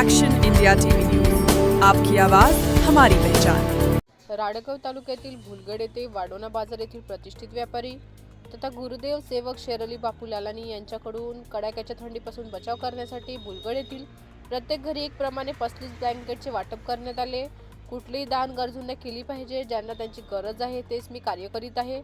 Action India TV news आपकी आवाज हमारी पहचान. राडगाव तालुक्यातील भुलगड येथे वाडोना बाजार येथील प्रतिष्ठित व्यापारी तथा गुरुदेव सेवक शेरली बापू लालानी यांच्याकडून कडाक्याच्या थंडीपासून बचाव करण्यासाठी भुलगड येथील प्रत्येक घरी एक प्रमाणे पस्तीस ब्लँकेटचे वाटप करण्यात आले. कुठलेही दान गरजूंना केली पाहिजे ज्यांना त्यांची गरज आहे तेच मी कार्य करीत आहे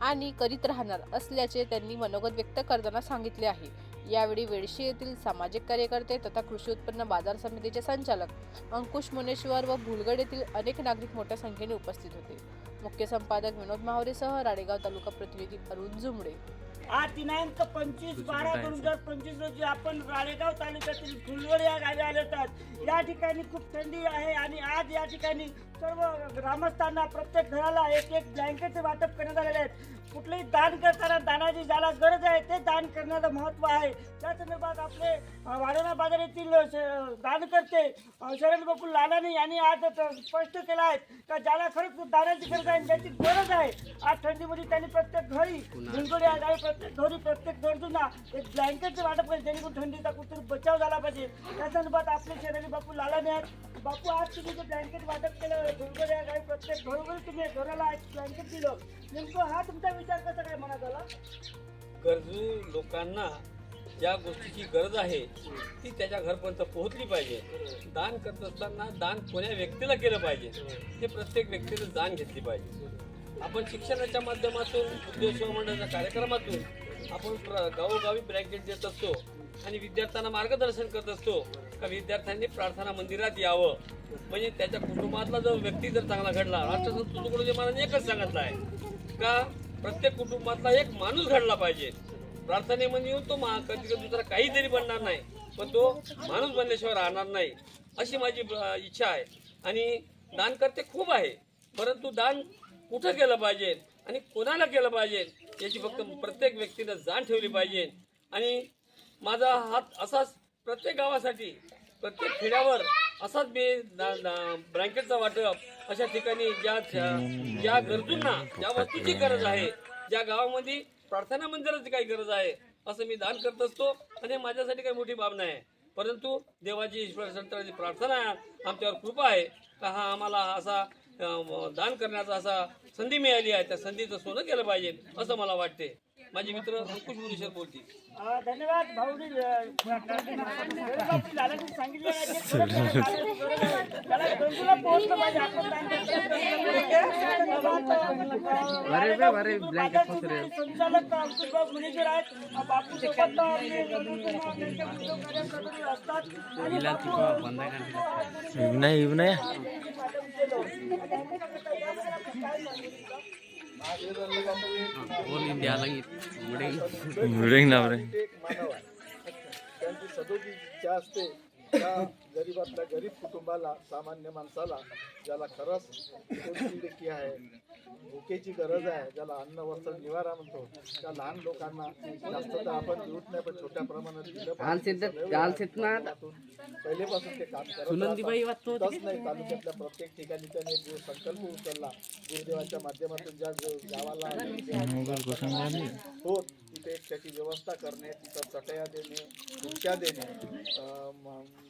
आणि करीत राहणार असल्याचे त्यांनी मनोगत व्यक्त करताना सांगितले आहे. यावेळी वेडशी येथील सामाजिक कार्यकर्ते तथा कृषी उत्पन्न बाजार समितीचे संचालक अंकुश मुनेश्वर व भुलगड येथील अनेक नागरिक मोठ्या संख्येने उपस्थित होते. मुख्य संपादक विनोद महावरेसह राडेगाव तालुका प्रतिनिधी अरुण जुमडे आज दिनांक पंचवीस बारा दोन हजार पंचवीस रोजी आपण राळेगाव तालुक्यातील फुलवड या गावी आले होतात या ठिकाणी खूप थंडी आहे आणि आज या ठिकाणी सर्व ग्रामस्थांना प्रत्येक घराला एक एक ब्लँकेटचे वाटप करण्यात आलेले आहेत. कुठलेही दान करताना दानाची ज्याला गरज आहे ते दान करण्याचं महत्त्व आहे. त्या संदर्भात आपले वाडोना बाजार येथील श- दान करते शरण बकुल लालानी यांनी आज स्पष्ट केलं आहे का ज्याला खरंच दानाची गरज आहे ज्याची गरज आहे. आज थंडीमध्ये त्यांनी प्रत्येक घरी झुंजोडी या गावी प्रत्येक घरी प्रत्येक गरजूंना एक ब्लँकेटचं वाटप पाहिजे जेणेकरून थंडीचा कुठेतरी बचाव झाला पाहिजे. त्या संदर्भात आपले शेजारी बापू लाला आहेत बापू आज तुम्ही जे ब्लँकेट वाटप केलं झुंजोडी या काही प्रत्येक घरोघरी तुम्ही घराला एक ब्लँकेट दिलं. नेमकं हा तुमचा विचार कसा काय मनात आला? गरजू लोकांना ज्या गोष्टीची गरज आहे ती त्याच्या घरपर्यंत पोहोचली पाहिजे. दान करत असताना दान कोण्या व्यक्तीला केलं पाहिजे? ते प्रत्येक व्यक्तीनं दान घेतली पाहिजे. आपण शिक्षणाच्या माध्यमातून उद्योग मंडळाच्या कार्यक्रमातून आपण प्र- गावोगावी ब्रँकेट देत असतो आणि विद्यार्थ्यांना मार्गदर्शन करत असतो. का विद्यार्थ्यांनी प्रार्थना मंदिरात यावं? म्हणजे त्याच्या कुटुंबातला जो व्यक्ती जर चांगला घडला राष्ट्रसंत तुकडोजी महाराजांनी एकच सांगितलं आहे. का प्रत्येक कुटुंबातला एक माणूस घडला पाहिजे? प्रार्थनेमध्ये म्हणजे येऊन तो मा- कधी कधी दुसरा काही जरी बनणार नाही पण तो माणूस बनल्याशिवाय राहणार नाही अशी माझी इच्छा आहे. आणि दान करते खूप आहे परंतु दान कुठं केलं पाहिजे आणि कोणाला केलं पाहिजे याची फक्त प्रत्येक व्यक्तीनं जाण ठेवली पाहिजे. आणि माझा हात असाच प्रत्येक गावासाठी प्रत्येक खेड्यावर असाच मी ब्लँकेटचा वाटप अशा ठिकाणी ज्या ज्या- गरजूंना ज्या वस्तूची गरज आहे ज्या गावामध्ये प्रार्थना मंदिराची काही गरज आहे असं मी दान करत असतो. आणि माझ्यासाठी काही मोठी बाब नाही परंतु देवाची ईश्वर संतांची प्रार्थना आहे आमच्यावर कृपा आहे. का हा आम्हाला असा दान करण्याचा असा संधी मिळाली आहे त्या संधीचं सोनं केलं पाहिजे असं मला वाटते. माझे मित्र अंकुश मुनीश्वर बोलतील. धन्यवाद आहेत. बापू असतात. बापू नाही. नाही ऑल इंडिया त्यांची सदोदी इच्छा असते. त्या गरीबातल्या गरीब कुटुंबाला सामान्य माणसाला ज्याला खरंच पोटतिडकी आहे भुकेची गरज आहे ज्याला अन्न वस्त्र निवारा म्हणतो त्या लहान लोकांना जास्त तर आपण देऊत नाही पण छोट्या प्रमाणात दिलं पहिलेपासून ते काम करत नाही तालुक्यातल्या प्रत्येक ठिकाणी त्यांनी जो संकल्प उचलला. गुरुदेवाच्या माध्यमातून ज्या गावाला हो तिथे एक त्याची व्यवस्था करणे तिथं चटया देणे खुर्च्या देणे.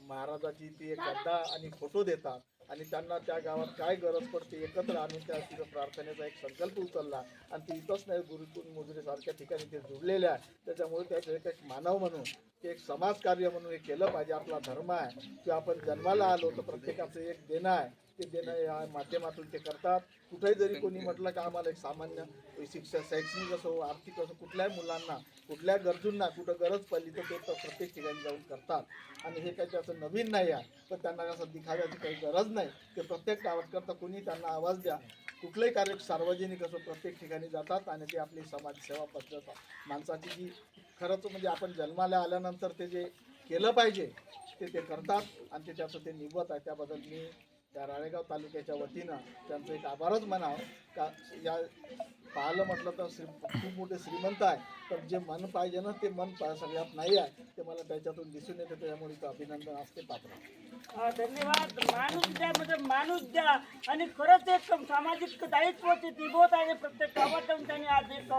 महाराजाची ती एक गद्दा आणि फोटो देतात. आणि त्यांना त्या गावात काय गरज पडते एकत्र आणून त्या तिथं प्रार्थनेचा एक संकल्प उचलला. आणि ते इथंच नाही गुरुकुल मुजरेसारख्या ठिकाणी ते जुडलेले आहे त्याच्यामुळे त्याचं एक एक मानव म्हणून ते एक समाजकार्य म्हणून हे केलं पाहिजे. आपला धर्म आहे. किंवा आपण जन्माला आलो तर प्रत्येकाचं एक देणं आहे. ते देणं या माध्यमातून ते करतात. कुठेही जरी कोणी म्हटलं का आम्हाला एक सामान्य शिक्षण शैक्षणिक असो आर्थिक असो कुठल्याही मुलांना कुठल्या गरजूंना कुठं गरज पडली तर ते तर प्रत्येक ठिकाणी जाऊन करतात. आणि हे काही त्याचं नवीन नाही आहे पण त्यांना असं दिखाव्याची काही गरज नाही. ते प्रत्येक गावात करता कोणी त्यांना आवाज द्या. कुठलंही कार्य सार्वजनिक असो प्रत्येक ठिकाणी जातात आणि ते आपली समाजसेवा पद्धत माणसाची जी खरंच म्हणजे आपण जन्माला आल्यानंतर ते जे केलं पाहिजे ते ते करतात आणि ते त्याचं ते निभवत आहे. त्याबद्दल मी त्या राळेगाव तालुक्याच्या वतीनं त्यांचं एक आभारच म्हणावं. का या पाहिलं म्हटलं तर श्री खूप मोठे श्रीमंत आहे. पण जे मन पाहिजे ना ते मन सगळ्यात नाही आहे. ते मला त्याच्यातून दिसून येते. त्याच्यामुळे तो अभिनंदन असते पात्र. धन्यवाद. माणूस द्या म्हणजे माणूस द्या. आणि खरंच एक सामाजिक दायित्व ते निभवत आहे प्रत्येक गावात त्यांनी आज एक